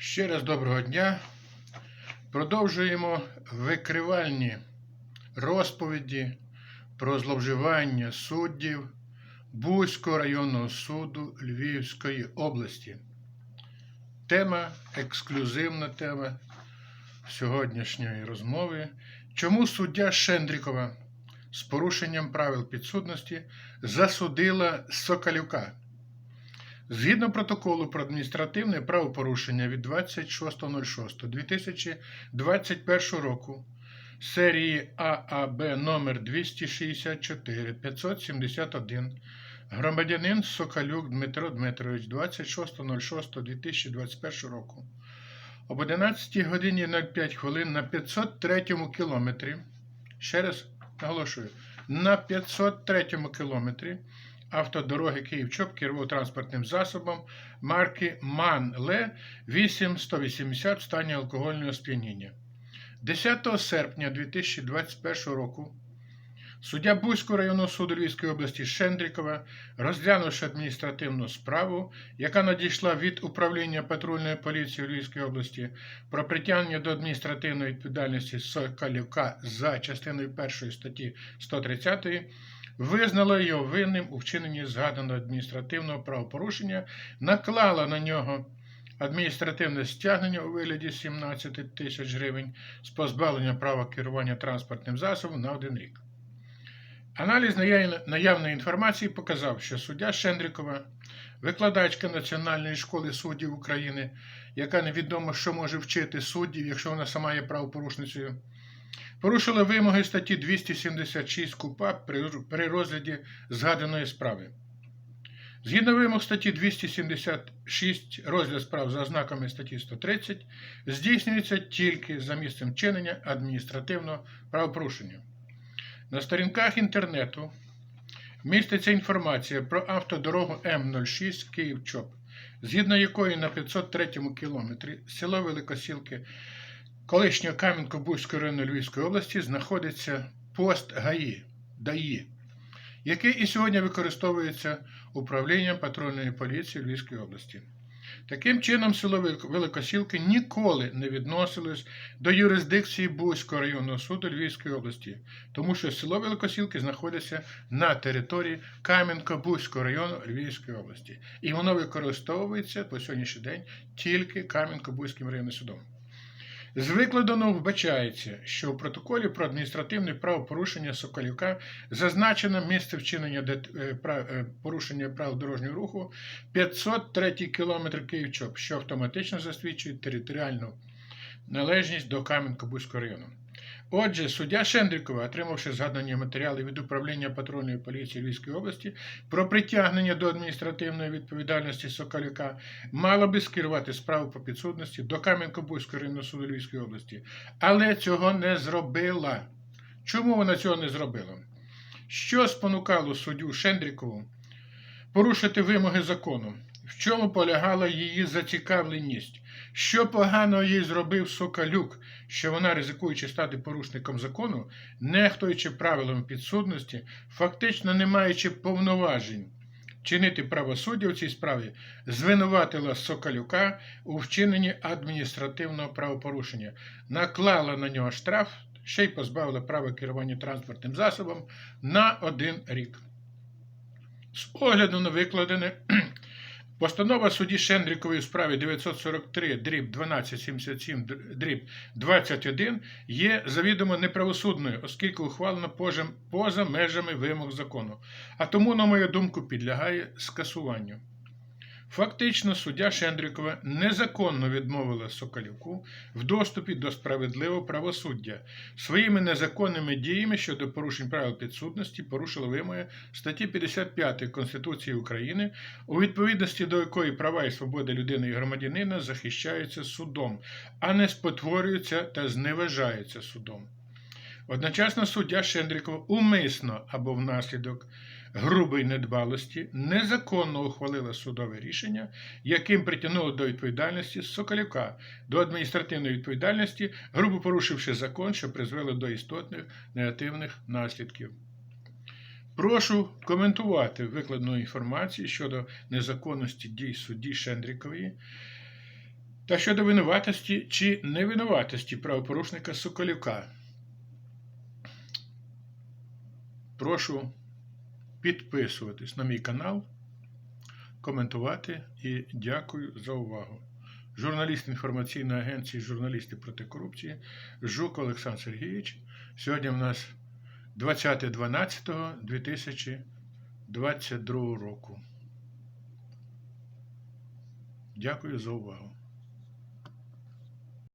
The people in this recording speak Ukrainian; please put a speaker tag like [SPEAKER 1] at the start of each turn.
[SPEAKER 1] Ще раз доброго дня. Продовжуємо викривальні розповіді про зловживання суддів Бузького районного суду Львівської області. Тема, ексклюзивна тема сьогоднішньої розмови. Чому суддя Шендрікова з порушенням правил підсудності засудила Сокалюка? Згідно протоколу про адміністративне правопорушення від 26.06.2021 року серії ААБ номер 264 571 громадянин Сокалюк Дмитро Дмитрович 26.06.2021 року об 11 годині 05 хвилин на 503 кілометрі. Ще раз наголошую, на 503 кілометрі автодороги Київ-Чоп керував транспортним засобом марки МАН-ЛЕ 8180 в стані алкогольного сп'яніння. 10 серпня 2021 року суддя Бузького районного суду Львівської області Шендрікова, розглянувши адміністративну справу, яка надійшла від управління патрульної поліції Львівської області про притягнення до адміністративної відповідальності Сокалюка за частиною 1 статті 130 визнала його винним у вчиненні згаданого адміністративного правопорушення, наклала на нього адміністративне стягнення у вигляді 17 тисяч гривень з позбавлення права керування транспортним засобом на один рік. Аналіз наявної інформації показав, що суддя Шендрікова, викладачка Національної школи суддів України, яка невідомо, що може вчити суддів, якщо вона сама є правопорушницею, порушила вимоги статті 276 КУПА при розгляді згаданої справи. Згідно вимог статті 276 розгляд справ за ознаками статті 130 здійснюється тільки за місцем вчинення адміністративного правопорушення. На сторінках інтернету міститься інформація про автодорогу М06 Київ-Чоп, згідно якої на 503 кілометрі село Великосілки колишнього Кам'янко-Бузького району Львівської області знаходиться пост ГАІ ДАІ, який і сьогодні використовується управлінням патрульної поліції Львівської області. Таким чином, село Великосілки ніколи не відносилось до юрисдикції Бузького районного суду Львівської області, тому що село Великосілки знаходиться на території Кам'янко-Бузького району Львівської області, і воно використовується по сьогоднішній день тільки Кам'янко-Бузьким районним судом. З викладеного вбачається, що у протоколі про адміністративне правопорушення Соколюка зазначено місце вчинення порушення правил дорожнього руху 503 км Київ-Чоп, що автоматично засвідчує територіальну належність до Кам'янко-Бузького району. Отже, суддя Шендрікова, отримавши згадані матеріали від управління патрульної поліції Львівської області про притягнення до адміністративної відповідальності Сокалюка, мала би скерувати справу по підсудності до Кам'янко-Бузького районного суду Львівської області, але цього не зробила. Чому вона цього не зробила? Що спонукало суддю Шендрікову порушити вимоги закону? В чому полягала її зацікавленість? Що поганого їй зробив Сокалюк, що вона, ризикуючи стати порушником закону, нехтуючи правилами підсудності, фактично не маючи повноважень чинити правосуддя в цій справі, звинуватила Сокалюка у вчиненні адміністративного правопорушення, наклала на нього штраф, ще й позбавила права керування транспортним засобом на один рік. З огляду на викладене. Постанова судді Шендрікової у справі 943 дріб 1277 дріб 21 є завідомо неправосудною, оскільки ухвалена поза межами вимог закону, а тому, на мою думку, підлягає скасуванню. Фактично, суддя Шендрікова незаконно відмовила Соколівку в доступі до справедливого правосуддя своїми незаконними діями щодо порушень правил підсудності порушила вимоги статті 55 Конституції України, у відповідності до якої права і свободи людини і громадянина захищаються судом, а не спотворюються та зневажаються судом. Одночасно суддя Шендрікова умисно або внаслідок грубої недбалості незаконно ухвалила судове рішення, яким притягнуло до відповідальності Соколівка до адміністративної відповідальності, грубо порушивши закон, що призвело до істотних негативних наслідків. Прошу коментувати викладну інформацію щодо незаконності дій судді Шендрікової Та щодо винуватості чи невинуватості правопорушника Соколюка. Прошу підписуватись на мій канал, коментувати і дякую за увагу. Журналіст інформаційної агенції Журналісти проти корупції Жук Олександр Сергійович. Сьогодні в нас 20.12.2022 року. Дякую за увагу.